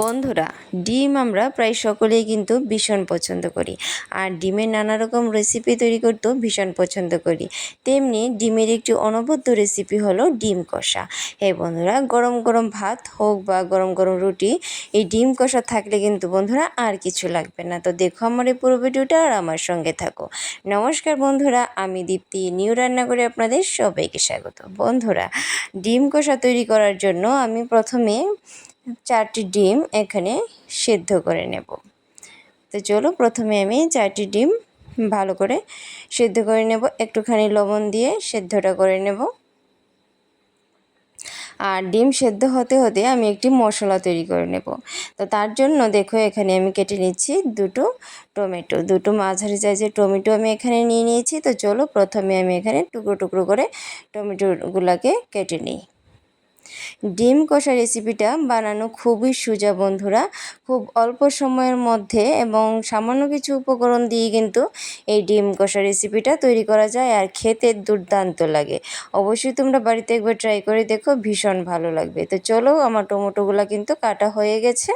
বন্ধুরা, ডিম আমরা প্রায় সকলেই কিন্তু ভীষণ পছন্দ করি। আর ডিমের নানা রকম রেসিপি তৈরি করতেও ভীষণ পছন্দ করি। তেমনি ডিমের একটি অনবদ্য রেসিপি হলো ডিম কষা। হ্যাঁ বন্ধুরা, গরম গরম ভাত হোক বা গরম গরম রুটি, এই ডিম কষা থাকলে কিন্তু বন্ধুরা আর কিছু লাগবে না। তো দেখো আমার এই পুরো ভিডিওটা আর আমার সঙ্গে থাকো। নমস্কার বন্ধুরা, আমি দীপ্তি, নিউ রান্না করে আপনাদের সবাইকে স্বাগত। বন্ধুরা, ডিম কষা তৈরি করার জন্য আমি প্রথমে চারটি ডিম এখানে সেদ্ধ করে নেব। তো চলো প্রথমে আমি চারটি ডিম ভালো করে সেদ্ধ করে নেব। একটুখানি লবণ দিয়ে সেদ্ধটা করে নেব। আর ডিম সেদ্ধ হতে হতে আমি একটি মশলা তৈরি করে নেব। তো তার জন্য দেখো এখানে আমি কেটে নিচ্ছি দুটো টমেটো। দুটো মাঝারি সাইজের টমেটো আমি এখানে নিয়ে নিয়েছি। তো চলো প্রথমে আমি এখানে টুকরো টুকরো করে টমেটোগুলোকে কেটে নিই। ডিম কষা রেসিপিটা বানানো খুবই সোজা বন্ধুরা। খুব অল্প সময়ের মধ্যে এবং সামান্য কিছু উপকরণ দিয়ে কিন্তু এই ডিম কষা রেসিপিটা তৈরি করা যায় আর খেতে দুর্দান্ত লাগে। অবশ্যই তোমরা বাড়িতে একবার ট্রাই করে দেখো, ভীষণ ভালো লাগবে। তো চলো, আমার টমেটোগুলো কিন্তু কাটা হয়ে গেছে।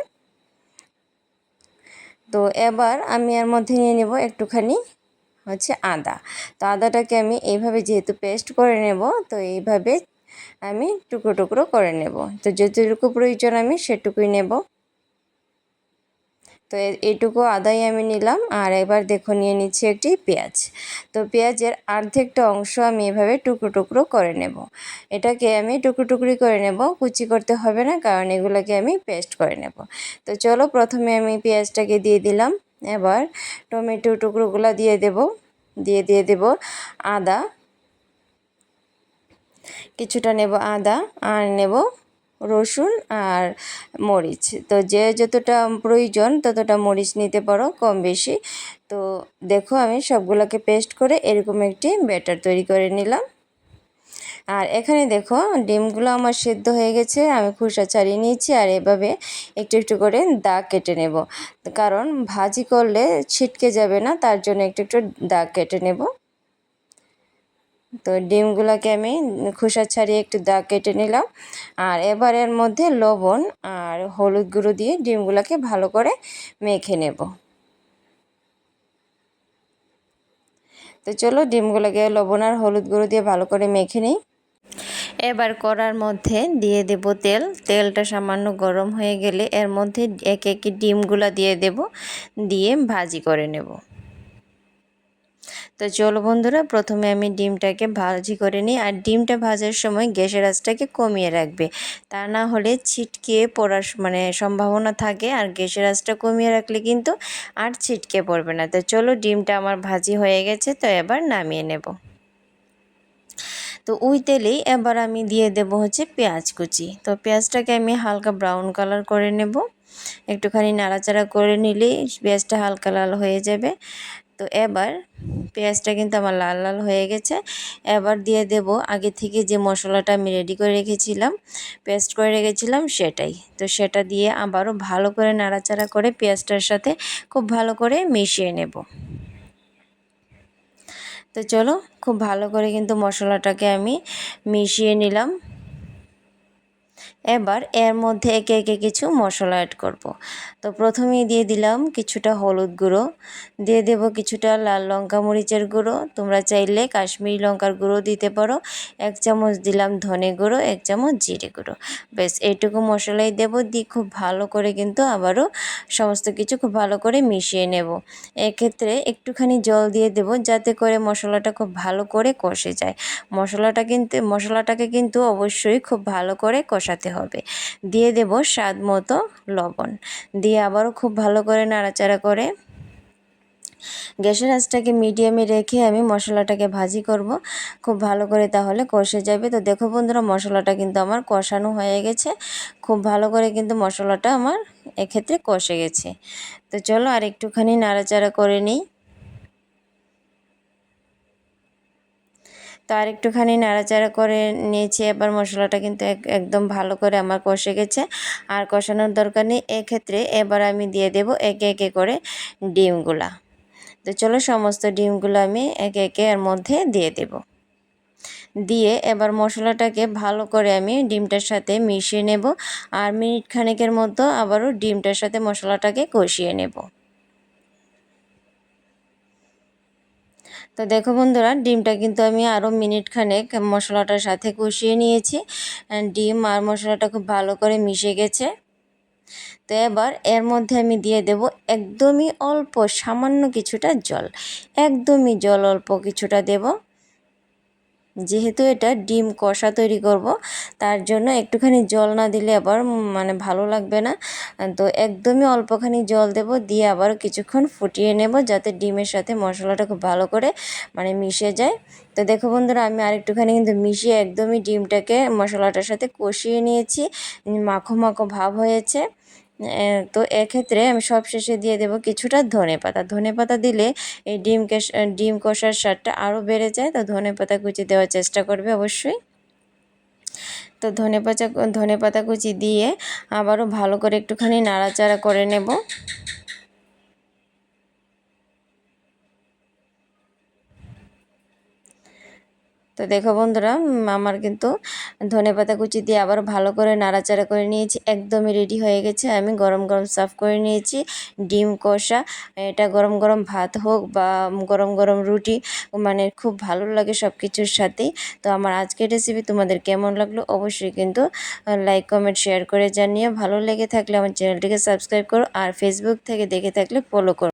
তো এবার আমি এর মধ্যে নিয়ে নেব একটুখানি হচ্ছে আদা। তো আদাটাকে আমি এইভাবে যেহেতু পেস্ট করে নেব, তো এইভাবে আমি টুকরো টুকরো করে নেব। তো যতটুকু প্রয়োজন আমি সেটুকুই নেব। তো এইটুকু আদাই আমি নিলাম। আর এবার দেখো নিয়ে নিচ্ছি একটি পেঁয়াজ। তো পেঁয়াজের অর্ধেকটা অংশ আমি এভাবে টুকরো টুকরো করে নেব। এটাকে আমি টুকরো টুকরি করে নেব। কুচি করতে হবে না, কারণ এগুলোকে আমি পেস্ট করে নেব। তো চলো প্রথমে আমি পেঁয়াজটাকে দিয়ে দিলাম। এবার টমেটো টুকরোগুলো দিয়ে দেব। দিয়ে দিয়ে দেব আদা। কিছুটা নেব আদা আর নেব রসুন আর মরিচ। তো যে যতটা প্রয়োজন ততটা মরিচ নিতে পারো কম বেশি। তো দেখো আমি সবগুলোকে পেস্ট করে এরকম একটি ব্যাটার তৈরি করে নিলাম। আর এখানে দেখো ডিমগুলো আমার সেদ্ধ হয়ে গেছে, আমি খুসা ছাড়িয়ে নিয়েছি আর এভাবে একটু একটু করে দাগ কেটে নেব। কারণ ভাজি করলে ছিটকে যাবে না, তার জন্য একটু একটু দাগ কেটে নেব। তো ডিমগুলোকে আমি খোসা ছাড়িয়ে একটু দাগ কেটে নিলাম। আর এবার এর মধ্যে লবণ আর হলুদ গুঁড়ো দিয়ে ডিমগুলোকে ভালো করে মেখে নেব। তো চলো ডিমগুলোকে লবণ আর হলুদ গুঁড়ো দিয়ে ভালো করে মেখে নিই। এবার কড়ার মধ্যে দিয়ে দেব তেল। তেলটা সামান্য গরম হয়ে গেলে এর মধ্যে এক এক ডিমগুলো দিয়ে দেব। দিয়ে ভাজি করে নেব। তো চলো বন্ধুরা, প্রথমে আমি ডিমটাকে ভাজি করে নিই। আর ডিমটা ভাজার সময় গ্যাসের আঁচটাকে কমিয়ে রাখবে। তা না হলে ছিটকে পড়ার মানে সম্ভাবনা থাকে। আর গ্যাসের আঁচটা কমিয়ে রাখলে কিন্তু আর ছিটকে পড়বে না। তো চলো ডিমটা আমার ভাজি হয়ে গেছে, তো এবার নামিয়ে নেব। তো ওই তেলেই এবার আমি দিয়ে দেব হচ্ছে পেঁয়াজ কুচি। তো পেঁয়াজটাকে আমি হালকা ব্রাউন কালার করে নেব। একটুখানি নাড়াচাড়া করে নিলেই পেঁয়াজটা হালকা লাল হয়ে যাবে। তো এবার পেঁয়াজটা কিন্তু আমার লাল লাল হয়ে গেছে। এবার দিয়ে দেব আগে থেকে যে মশলাটা আমি রেডি করে রেখেছিলাম পেস্ট করে রেখেছিলাম সেটাই। তো সেটা দিয়ে আবারও ভালো করে নাড়াচাড়া করে পেঁয়াজটার সাথে খুব ভালো করে মিশিয়ে নেব। তো চলো, খুব ভালো করে কিন্তু মশলাটাকে আমি মিশিয়ে নিলাম। এবার এর মধ্যে একে একে কিছু মশলা অ্যাড করব। তো প্রথমেই দিয়ে দিলাম কিছুটা হলুদ গুঁড়ো, দিয়ে দেব কিছুটা লাল লঙ্কা মরিচের গুঁড়ো। তোমরা চাইলে কাশ্মীরি লঙ্কার গুঁড়ো দিতে পারো। এক চামচ দিলাম ধনে গুঁড়ো, এক চামচ জিরে গুঁড়ো। বেশ এইটুকু মশলাই দেব। দিয়ে খুব ভালো করে কিন্তু আবারও সমস্ত কিছু খুব ভালো করে মিশিয়ে নেব। এক্ষেত্রে একটুখানি জল দিয়ে দেব যাতে করে মশলাটা খুব ভালো করে কষে যায়। মশলাটা কিন্তু, মশলাটাকে কিন্তু অবশ্যই খুব ভালো করে কষাতে হবে। দিয়ে দেব স্বাদ মতো লবণ। দিয়ে আবারও খুব ভালো করে নাড়াচাড়া করে গ্যাসের আঁচটাকে মিডিয়ামে রেখে আমি মশলাটাকে ভাজি করব। খুব ভালো করে তাহলে কষে যাবে। তো দেখো বন্ধুরা, মশলাটা কিন্তু আমার কষানো হয়ে গেছে। খুব ভালো করে কিন্তু মশলাটা আমার এক্ষেত্রে কষে গেছে। তো চলো আর একটুখানি নাড়াচাড়া করে নিই। তো আর একটুখানি নাড়াচাড়া করে নিয়েছি। এবার মশলাটা কিন্তু একদম ভালো করে আমার কষে গেছে। আর কষানোর দরকার নেই। এক্ষেত্রে এবার আমি দিয়ে দেব একে একে করে ডিমগুলা। তো চলো সমস্ত ডিমগুলো আমি একে একে এর মধ্যে দিয়ে দেব। দিয়ে এবার মশলাটাকে ভালো করে আমি ডিমটার সাথে মিশিয়ে নেব। আর মিনিট খানেকের মতো আবারও ডিমটার সাথে মশলাটাকে কষিয়ে নেব। তো দেখো বন্ধুরা, ডিমটা কিন্তু আমি আরও মিনিট খানেক মশলাটার সাথে কষিয়ে নিয়েছি। ডিম আর মশলাটা খুব ভালো করে মিশে গেছে। তো এবার এর মধ্যে আমি দিয়ে দেব একদমই অল্প সামান্য কিছুটা জল। একদমই জল অল্প কিছুটা দেব। যেহেতু এটা ডিম কষা তৈরি করব, তার জন্য একটুখানি জল না দিলে আবার মানে ভালো লাগবে না। তো একদমই অল্পখানি জল দেব, দিয়ে আবার কিছুক্ষণ ফুটিয়ে নেব যাতে ডিমের সাথে মশলাটা খুব ভালো করে মানে মিশে যায়। তো দেখো বন্ধুরা, আমি আরেকটুখানি কিন্তু মিশিয়ে একদমই ডিমটাকে মশলাটার সাথে কষিয়ে নিয়েছি। মাখো মাখো ভাব হয়েছে। তো এক্ষেত্রে আমি সব শেষে দিয়ে দেব কিছুটা ধনে পাতা। ধনে পাতা দিলে এই ডিম ডিম কষার স্বাদটা আরও বেড়ে যায়, তো ধনে পাতা কুচি দেওয়ার চেষ্টা করবে অবশ্যই। তো ধনে পাতা ধনে পাতা কুচি দিয়ে আবারও ভালো করে একটুখানি নাড়াচাড়া করে নেব। তো দেখো বন্ধুরা আমার কিন্তু ধনে পাতা কুচি দিয়ে আবার ভালো করে নাড়াচাড়া করে নিয়েছি, একদমই রেডি হয়ে গেছে। আমি গরম গরম সার্ভ করে নিয়েছি, ডিম কষা, এটা গরম গরম ভাত হোক বা গরম গরম রুটি মানে খুব ভালো লাগে সব কিছুর সাথেই। তো আমার আজকের রেসিপি তোমাদের কেমন লাগল অবশ্যই কিন্তু লাইক কমেন্ট শেয়ার করে জানিয়ে ভালো লেগে থাকলে আমার চ্যানেলটিকে সাবস্ক্রাইব করো আর ফেসবুক থেকে দেখে থাকলে ফলো করো।